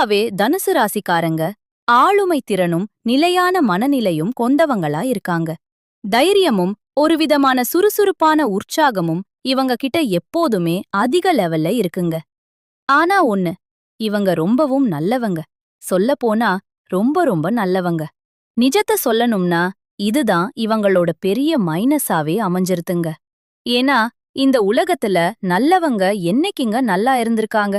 பொதுவாவே தனுசு ராசிக்காரங்க. ஆளுமை திறனும் நிலையான மனநிலையும் கொண்டவங்களா இருக்காங்க. தைரியமும் ஒரு விதமான சுறுசுறுப்பான உற்சாகமும் இவங்க கிட்ட எப்போதுமே அதிக லெவல்ல இருக்குங்க. ஆனா ஒண்ணு இவங்க ரொம்பவும் நல்லவங்க. சொல்லப்போனா ரொம்ப ரொம்ப நல்லவங்க. நிஜத்தை சொல்லணும்னா இதுதான் இவங்களோட பெரிய மைனஸாவே அமைஞ்சிருத்துங்க. ஏன்னா இந்த உலகத்துல நல்லவங்க என்னைக்குங்க நல்லா இருந்திருக்காங்க?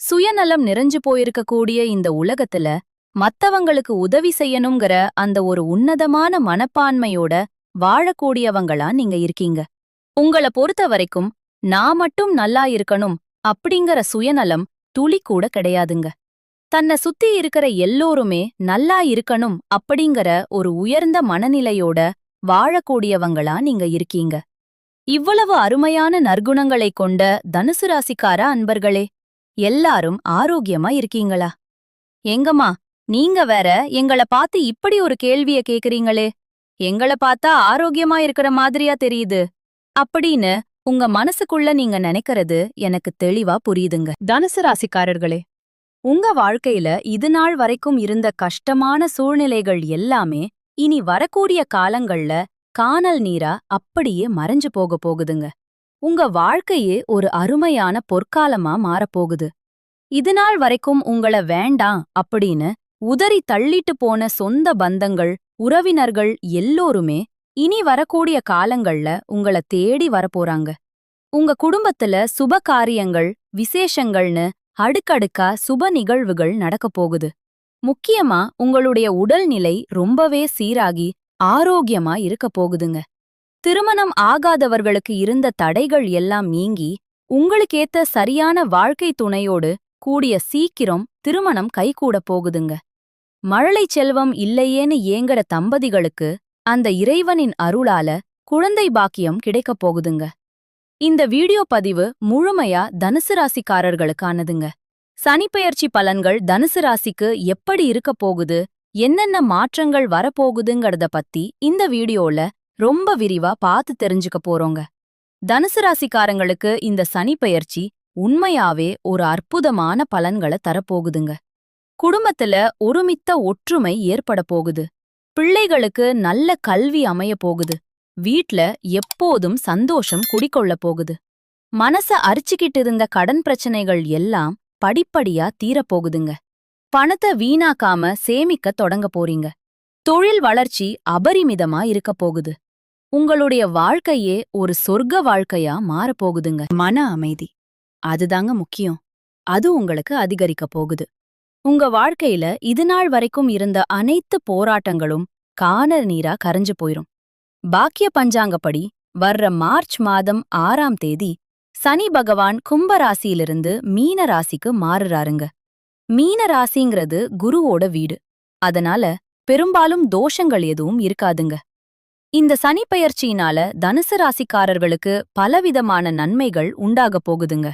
சுயநலம் நிறைஞ்சு போயிருக்கக்கூடிய இந்த உலகத்துல மத்தவங்களுக்கு உதவி செய்யணுங்கிற அந்த ஒரு உன்னதமான மனப்பான்மையோட வாழக்கூடியவங்களா நீங்க இருக்கீங்க. உங்கள பொறுத்த வரைக்கும் நான் மட்டும் நல்லா இருக்கணும் அப்படிங்கிற சுயநலம் துளி கூட கிடையாதுங்க. தன்னை சுத்தி இருக்கிற எல்லோருமே நல்லா இருக்கணும் அப்படிங்கிற ஒரு உயர்ந்த மனநிலையோட வாழக்கூடியவங்களா நீங்க இருக்கீங்க. இவ்வளவு அருமையான நற்குணங்களைக் கொண்ட தனுசு ராசிக்கார அன்பர்களே எல்லாரும் ஆரோக்கியமா இருக்கீங்களா? எங்கம்மா நீங்க வேற எங்கள பார்த்து இப்படி ஒரு கேள்விய கேக்குறீங்களே. எங்கள பார்த்தா ஆரோக்கியமா இருக்கிற மாதிரியா தெரியுது. அப்படின்னு உங்க மனசுக்குள்ள நீங்க நினைக்கிறது எனக்கு தெளிவா புரியுதுங்க. தனுசு ராசிக்காரர்களே உங்க வாழ்க்கையில இது நாள் வரைக்கும் இருந்த கஷ்டமான சூழ்நிலைகள் எல்லாமே இனி வரக்கூடிய காலங்கள்ல கானல் நீரா அப்படியே மறைஞ்சு போக போகுதுங்க. உங்க வாழ்க்கையே ஒரு அருமையான பொற்காலமா மாறப்போகுது. இதுநாள் வரைக்கும் உங்கள வேண்டாம் அப்படின்னு உதறி தள்ளிட்டு போன சொந்த பந்தங்கள் உறவினர்கள் எல்லோருமே இனி வரக்கூடிய காலங்கள்ல உங்கள தேடி வரப்போறாங்க. உங்க குடும்பத்துல சுப காரியங்கள் விசேஷங்கள்னு அடுக்கடுக்கா சுப நிகழ்வுகள் நடக்கப் போகுது. முக்கியமா உங்களுடைய உடல்நிலை ரொம்பவே சீராகி ஆரோக்கியமா இருக்க போகுதுங்க. திருமணம் ஆகாதவர்களுக்கு இருந்த தடைகள் எல்லாம் நீங்கி உங்களுக்கேத்த சரியான வாழ்க்கை துணையோடு கூடிய சீக்கிரம் திருமணம் கைகூட போகுதுங்க. மழலை செல்வம் இல்லையேன்னு ஏங்கற தம்பதிகளுக்கு அந்த இறைவனின் அருளால குழந்தை பாக்கியம் கிடைக்கப் போகுதுங்க. இந்த வீடியோ பதிவு முழுமையா தனுசு ராசிக்காரர்களுக்கானதுங்க. சனிப்பெயர்ச்சி பலன்கள் தனுசு ராசிக்கு எப்படி இருக்கப் போகுது என்னென்ன மாற்றங்கள் வரப்போகுதுங்கிறத பத்தி இந்த வீடியோல ரொம்ப விரிவா பார்த்து தெரிஞ்சுக்க போறோங்க. தனுசு ராசிக்காரங்களுக்கு இந்த சனி பயிற்சி உண்மையாவே ஒரு அற்புதமான பலன்களை தரப்போகுதுங்க. குடும்பத்துல ஒருமித்த ஒற்றுமை ஏற்பட போகுது. பிள்ளைகளுக்கு நல்ல கல்வி அமைய போகுது. வீட்ல எப்போதும் சந்தோஷம் குடிக்கொள்ள போகுது. மனச அரிச்சுக்கிட்டு இருந்த கடன் பிரச்சனைகள் எல்லாம் படிப்படியா தீரப்போகுதுங்க பணத்தை வீணாக்காம சேமிக்க தொடங்க போறீங்க. தொழில் வளர்ச்சி அபரிமிதமா இருக்க போகுது. உங்களுடைய வாழ்க்கையே ஒரு சொர்க்க வாழ்க்கையா மாறப்போகுதுங்க மன அமைதி. அதுதாங்க முக்கியம். அது உங்களுக்கு அதிகரிக்க போகுது. உங்க வாழ்க்கையில இது நாள் வரைக்கும் இருந்த அனைத்து போராட்டங்களும் காணல் நீரா கரைஞ்சு போயிரும். பாக்கிய பஞ்சாங்கப்படி வர்ற மார்ச் மாதம் ஆறாம் தேதி சனி பகவான் கும்பராசியிலிருந்து மீன ராசிக்கு மாறுறாருங்க. மீன ராசிங்கிறது குருவோட வீடு. அதனால பெரும்பாலும் தோஷங்கள் எதுவும் இருக்காதுங்க. இந்த சனி பெயர்ச்சியினால தனுசு ராசிக்காரர்களுக்கு பலவிதமான நன்மைகள் உண்டாகப் போகுதுங்க.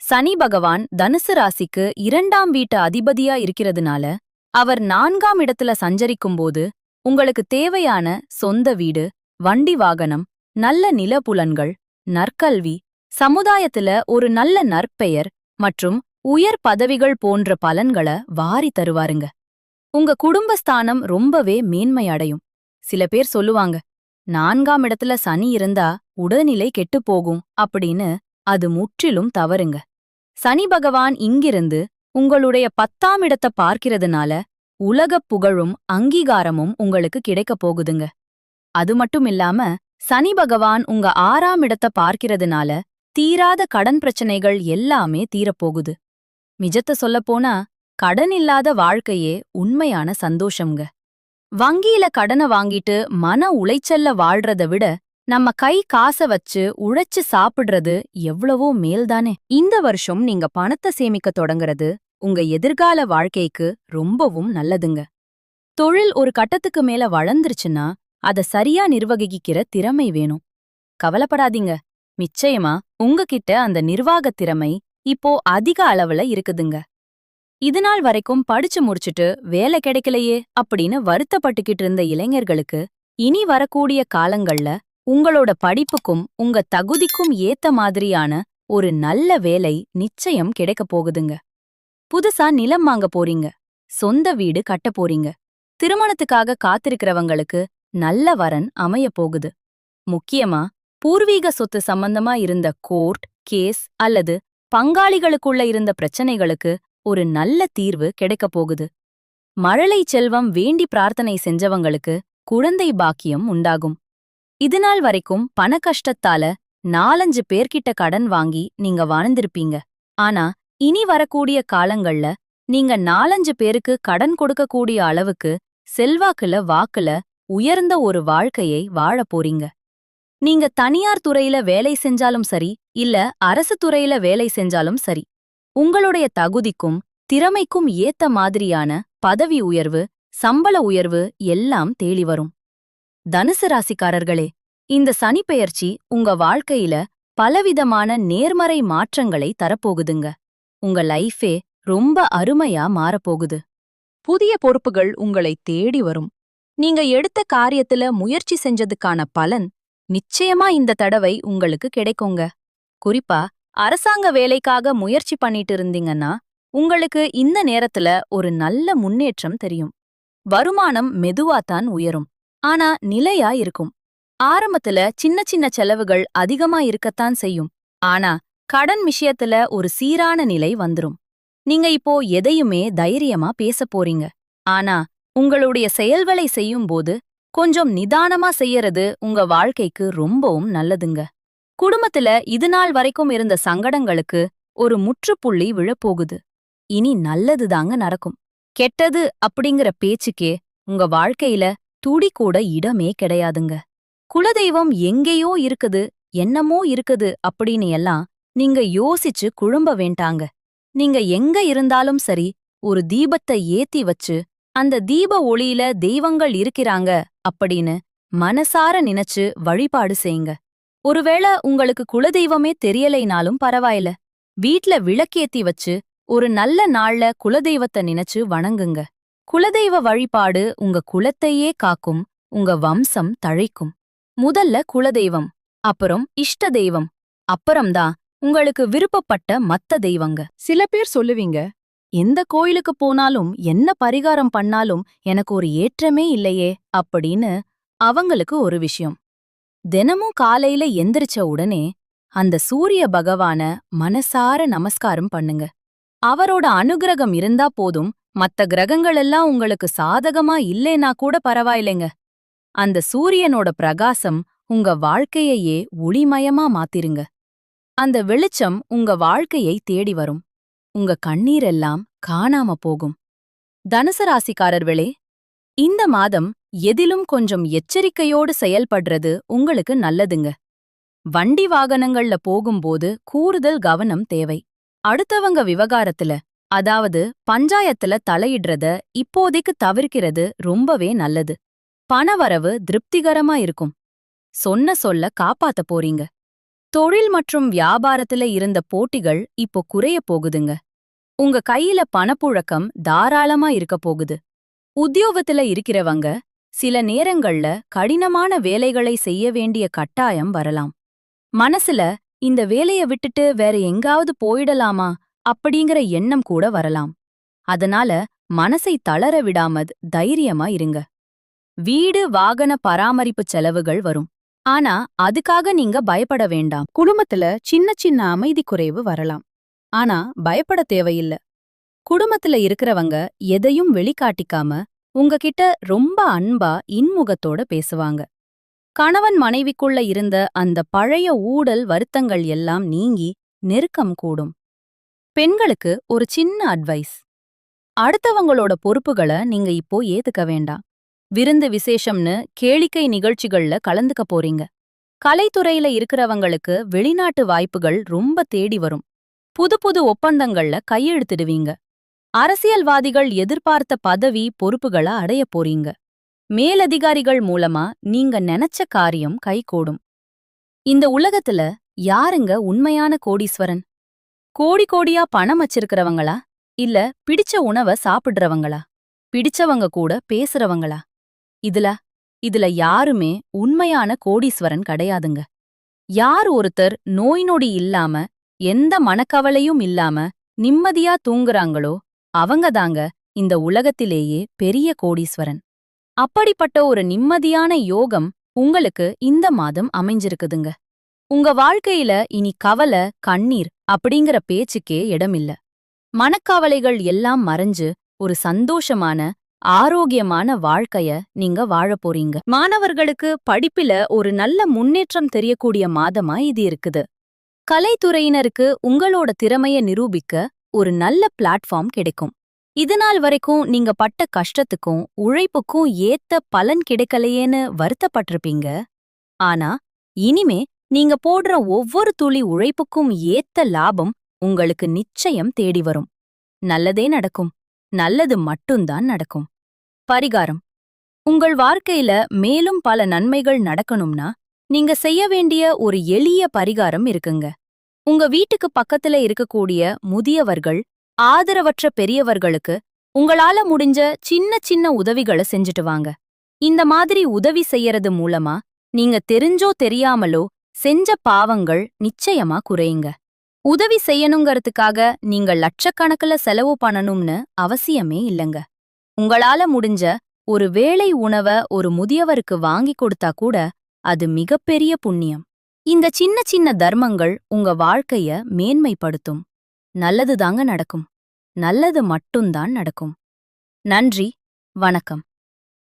சனி பகவான் தனுசு ராசிக்கு இரண்டாம் வீட்டு அதிபதியா இருக்கிறதுனால அவர் நான்காம் இடத்துல சஞ்சரிக்கும்போது உங்களுக்கு தேவையான சொந்த வீடு வண்டி வாகனம் நல்ல நிலப்புலன்கள் நற்கல்வி சமுதாயத்துல ஒரு நல்ல நற்பெயர் மற்றும் உயர் பதவிகள் போன்ற பலன்களை வாரி தருவாருங்க. உங்க குடும்பஸ்தானம் ரொம்பவே மேன்மையடையும். சில பேர் சொல்லுவாங்க நான்காம் இடத்துல சனி இருந்தா உடல்நிலை கெட்டுப் போகும் அப்படின்னு அது முற்றிலும் தவறுங்க. சனி பகவான் இங்கிருந்து உங்களுடைய பத்தாம் இடத்தை பார்க்கிறதுனால உலகப் புகழும் அங்கீகாரமும் உங்களுக்கு கிடைக்கப் போகுதுங்க. அது மட்டும் இல்லாம சனி பகவான் உங்க ஆறாம் இடத்தை பார்க்கிறதுனால தீராத கடன் பிரச்சனைகள் எல்லாமே தீரப்போகுது மிஜத்த சொல்லப்போனா கடன் இல்லாத வாழ்க்கையே உண்மையான சந்தோஷம்ங்க. வங்கியில கடனை வாங்கிட்டு மன உளைச்சல்ல வாழ்றத விட நம்ம கை காச வச்சு உழைச்சு சாப்பிடுறது எவ்வளவோ மேல்தானே. இந்த வருஷம் நீங்க பணத்தை சேமிக்க தொடங்குறது உங்க எதிர்கால வாழ்க்கைக்கு ரொம்பவும் நல்லதுங்க. தொழில் ஒரு கட்டத்துக்கு மேல வளர்ந்துருச்சுன்னா அத சரியா நிர்வகிக்கிற திறமை வேணும். கவலைப்படாதீங்க. நிச்சயமா உங்ககிட்ட அந்த நிர்வாகத் திறமை இப்போ அதிக அளவுல இருக்குதுங்க. இது நாள் வரைக்கும் படிச்சு முடிச்சுட்டு வேலை கிடைக்கலையே அப்படின்னு வருத்தப்பட்டுக்கிட்டு இருந்த இளைஞர்களுக்கு இனி வரக்கூடிய காலங்கள்ல உங்களோட படிப்புக்கும் உங்க தகுதிக்கும் ஏத்த மாதிரியான ஒரு நல்ல வேலை நிச்சயம் கிடைக்கப் போகுதுங்க. புதுசா நிலம் வாங்க போறீங்க சொந்த வீடு கட்ட போறீங்க திருமணத்துக்காக காத்திருக்கிறவங்களுக்கு நல்ல வரன் அமைய போகுது. முக்கியமா பூர்வீக சொத்து சம்பந்தமா இருந்த கோர்ட் கேஸ் அல்லது பங்காளிகளுக்குள்ள இருந்த பிரச்சனைகளுக்கு ஒரு நல்ல தீர்வு கிடைக்கப் போகுது. மழலை செல்வம் வேண்டி பிரார்த்தனை செஞ்சவங்களுக்கு குழந்தை பாக்கியம் உண்டாகும். இதுநாள் வரைக்கும் பண கஷ்டத்தால நாலஞ்சு பேர்கிட்ட கடன் வாங்கி நீங்க வாழ்ந்திருப்பீங்க. ஆனா இனி வரக்கூடிய காலங்கள்ல நீங்க நாலஞ்சு பேருக்கு கடன் கொடுக்கக்கூடிய அளவுக்கு செல்வாக்குல வாக்குல உயர்ந்த ஒரு வாழ்க்கையை வாழப் போறீங்க. நீங்க தனியார் துறையில வேலை செஞ்சாலும் சரி இல்ல அரசு துறையில வேலை செஞ்சாலும் சரி உங்களுடைய தகுதிக்கும் திறமைக்கும் ஏத்த மாதிரியான பதவி உயர்வு சம்பள உயர்வு எல்லாம் தேடி வரும். தனுசு ராசிக்காரர்களே இந்த சனிப்பெயர்ச்சி உங்க வாழ்க்கையில பலவிதமான நேர்மறை மாற்றங்களை தரப்போகுதுங்க. உங்க லைஃபே ரொம்ப அருமையா மாறப்போகுது. புதிய பொறுப்புகள் உங்களை தேடி வரும். நீங்க எடுத்த காரியத்துல முயற்சி செஞ்சதுக்கான பலன் நிச்சயமா இந்த தடவை உங்களுக்கு கிடைக்குங்க. குறிப்பா அரசாங்க வேலைக்காக முயற்சி பண்ணிட்டு இருந்தீங்கன்னா உங்களுக்கு இந்த நேரத்துல ஒரு நல்ல முன்னேற்றம் தெரியும். வருமானம் மெதுவாத்தான் உயரும். ஆனா நிலையா இருக்கும். ஆரம்பத்துல சின்ன சின்ன செலவுகள் அதிகமா இருக்கத்தான் செய்யும். ஆனா கடன் விஷயத்துல ஒரு சீரான நிலை வந்துரும். நீங்க இப்போ எதையுமே தைரியமா பேசப் போறீங்க. ஆனா உங்களுடைய செயல்களை செய்யும்போது கொஞ்சம் நிதானமா செய்யறது உங்க வாழ்க்கைக்கு ரொம்பவும் நல்லதுங்க. குடும்பத்துல இது நாள் வரைக்கும் இருந்த சங்கடங்களுக்கு ஒரு முற்றுப்புள்ளி விழப்போகுது. இனி நல்லதுதாங்க நடக்கும். கெட்டது அப்படிங்கிற பேச்சுக்கே உங்க வாழ்க்கையில துடி கூட இடமே கிடையாதுங்க. குலதெய்வம் எங்கேயோ இருக்குது என்னமோ இருக்குது அப்படின்னு எல்லாம் நீங்க யோசிச்சு குழம்ப வேண்டாங்க. நீங்க எங்க இருந்தாலும் சரி ஒரு தீபத்தை ஏத்தி வச்சு அந்த தீப ஒளியில தெய்வங்கள் இருக்கிறாங்க அப்படின்னு மனசார நினைச்சு வழிபாடு செய்யுங்க. ஒருவேளை உங்களுக்கு குலதெய்வமே தெரியலைனாலும் பரவாயில்ல. வீட்ல விளக்கேத்தி வச்சு ஒரு நல்ல நாள்ல குலதெய்வத்தை நினைச்சு வணங்குங்க. குலதெய்வ வழிபாடு உங்க குலத்தையே காக்கும் உங்க வம்சம் தழைக்கும். முதல்ல குலதெய்வம் அப்புறம் இஷ்ட தெய்வம் அப்புறம்தான் உங்களுக்கு விருப்பப்பட்ட மத்த தெய்வங்க. சில பேர் சொல்லுவீங்க எந்த கோயிலுக்கு போனாலும் என்ன பரிகாரம் பண்ணாலும் எனக்கு ஒரு ஏற்றமே இல்லையே அப்படின்னு அவங்களுக்கு ஒரு விஷயம். தினமும் காலையில எந்திரிச்ச உடனே அந்த சூரிய பகவான மனசார நமஸ்காரம் பண்ணுங்க. அவரோட அனுகிரகம் இருந்தா போதும் மத்த கிரகங்களெல்லாம் உங்களுக்கு சாதகமா இல்லைனா கூட பரவாயில்லைங்க. அந்த சூரியனோட பிரகாசம் உங்க வாழ்க்கையையே ஒளிமயமா மாத்திருங்க. அந்த வெளிச்சம் உங்க வாழ்க்கையை தேடி வரும். உங்க கண்ணீரெல்லாம் காணாம போகும். தனுசு ராசிக்காரர்களே இந்த மாதம் எதிலும் கொஞ்சம் எச்சரிக்கையோடு செயல்படுறது உங்களுக்கு நல்லதுங்க. வண்டி வாகனங்கள்ல போகும்போது கூடுதல் கவனம் தேவை. அடுத்தவங்க விவகாரத்துல அதாவது பஞ்சாயத்துல தலையிடுறத இப்போதைக்கு தவிர்க்கிறது ரொம்பவே நல்லது. பணவரவு திருப்திகரமா இருக்கும். சொன்ன சொல்ல காப்பாத்த போறீங்க. தொழில் மற்றும் வியாபாரத்துல இருந்த போட்டிகள் இப்போ குறைய போகுதுங்க. உங்க கையில பணப்புழக்கம் தாராளமா இருக்க போகுது. உத்தியோகத்துல இருக்கிறவங்க சில நேரங்கள்ல கடினமான வேலைகளை செய்ய வேண்டிய கட்டாயம் வரலாம். மனசுல இந்த வேலைய விட்டுட்டு வேற எங்காவது போயிடலாமா அப்படிங்கிற எண்ணம் கூட வரலாம். அதனால மனசை தளர விடாமத் தைரியமா இருங்க. வீடு வாகன பராமரிப்பு செலவுகள் வரும். ஆனா அதுக்காக நீங்க பயப்பட வேண்டாம். குடும்பத்துல சின்ன சின்ன அமைதி குறைவு வரலாம். ஆனா பயப்பட தேவையில்ல. குடும்பத்துல இருக்கிறவங்க எதையும் வெளிக்காட்டிக்காம உங்ககிட்ட ரொம்ப அன்பா இன்முகத்தோட பேசுவாங்க. கணவன் மனைவிக்குள்ள இருந்த அந்த பழைய ஊடல் வருத்தங்கள் எல்லாம் நீங்கி நெருக்கம் கூடும். பெண்களுக்கு ஒரு சின்ன அட்வைஸ் அடுத்தவங்களோட பொறுப்புகள நீங்க இப்போ ஏத்துக்க வேண்டாம். விருந்து விசேஷம்னு கேளிக்கை நிகழ்ச்சிகள்ல கலந்துக்க போறீங்க. கலைத்துறையில இருக்கிறவங்களுக்கு வெளிநாட்டு வாய்ப்புகள் ரொம்ப தேடி வரும். புது புது ஒப்பந்தங்கள்ல கையெழுத்திடுவீங்க. அரசியல்வாதிகள் எதிர்பார்த்த பதவி பொறுப்புகள அடைய போறீங்க. மேலதிகாரிகள் மூலமா நீங்க நினைச்ச காரியம் கைகூடும். இந்த உலகத்துல யாருங்க உண்மையான கோடீஸ்வரன்? கோடி கோடியா பணம் வச்சிருக்கிறவங்களா? இல்ல பிடிச்ச உணவ சாப்பிடுறவங்களா? பிடிச்சவங்க கூட பேசுறவங்களா? இதுல இதுல யாருமே உண்மையான கோடீஸ்வரன் கிடையாதுங்க. யார் ஒருத்தர் நோய் நொடி இல்லாம எந்த மனக்கவலையும் இல்லாம நிம்மதியா தூங்குறாங்களோ அவங்கதாங்க இந்த உலகத்திலேயே பெரிய கோடீஸ்வரன். அப்படிப்பட்ட ஒரு நிம்மதியான யோகம் உங்களுக்கு இந்த மாதம் அமைஞ்சிருக்குதுங்க. உங்க வாழ்க்கையில இனி கவலை கண்ணீர் அப்படிங்கிற பேச்சுக்கே இடமில்ல. மனக்கவலைகள் எல்லாம் மறைஞ்சு ஒரு சந்தோஷமான ஆரோக்கியமான வாழ்க்கைய நீங்க வாழப் போறீங்க. மாணவர்களுக்கு படிப்பில ஒரு நல்ல முன்னேற்றம் தெரியக்கூடிய மாதமா இது இருக்குது. கலைத்துறையினருக்கு உங்களோட திறமைய நிரூபிக்க ஒரு நல்ல பிளாட்ஃபார்ம் கிடைக்கும். இதுநாள் வரைக்கும் நீங்க பட்ட கஷ்டத்துக்கும் உழைப்புக்கும் ஏத்த பலன் கிடைக்கலையேன்னு வருத்தப்பட்டிருப்பீங்க. ஆனா இனிமே நீங்க போடுற ஒவ்வொரு துளி உழைப்புக்கும் ஏத்த லாபம் உங்களுக்கு நிச்சயம் தேடி வரும். நல்லதே நடக்கும். நல்லது மட்டும்தான் நடக்கும். பரிகாரம். உங்கள் வாழ்க்கையில மேலும் பல நன்மைகள் நடக்கணும்னா நீங்க செய்ய வேண்டிய ஒரு எளிய பரிகாரம் இருக்குங்க. உங்க வீட்டுக்கு பக்கத்துல இருக்கக்கூடிய முதியவர்கள் ஆதரவற்ற பெரியவர்களுக்கு உங்களால முடிஞ்ச சின்ன சின்ன உதவிகளை செஞ்சுட்டு வாங்க. இந்த மாதிரி உதவி செய்யறது மூலமா நீங்க தெரிஞ்சோ தெரியாமலோ செஞ்ச பாவங்கள் நிச்சயமா குறையுங்க. உதவி செய்யணுங்கறதுக்காக நீங்க லட்சக்கணக்குல செலவு பண்ணணும்னு அவசியமே இல்லங்க. உங்களால முடிஞ்ச ஒரு வேளை உணவ ஒரு முதியவருக்கு வாங்கி கொடுத்தா கூட அது மிகப்பெரிய புண்ணியம். இந்த சின்ன சின்ன தர்மங்கள் உங்க வாழ்க்கைய மேன்மைப்படுத்தும். நல்லதுதாங்க நடக்கும். நல்லது மட்டும்தான் நடக்கும். நன்றி. வணக்கம்.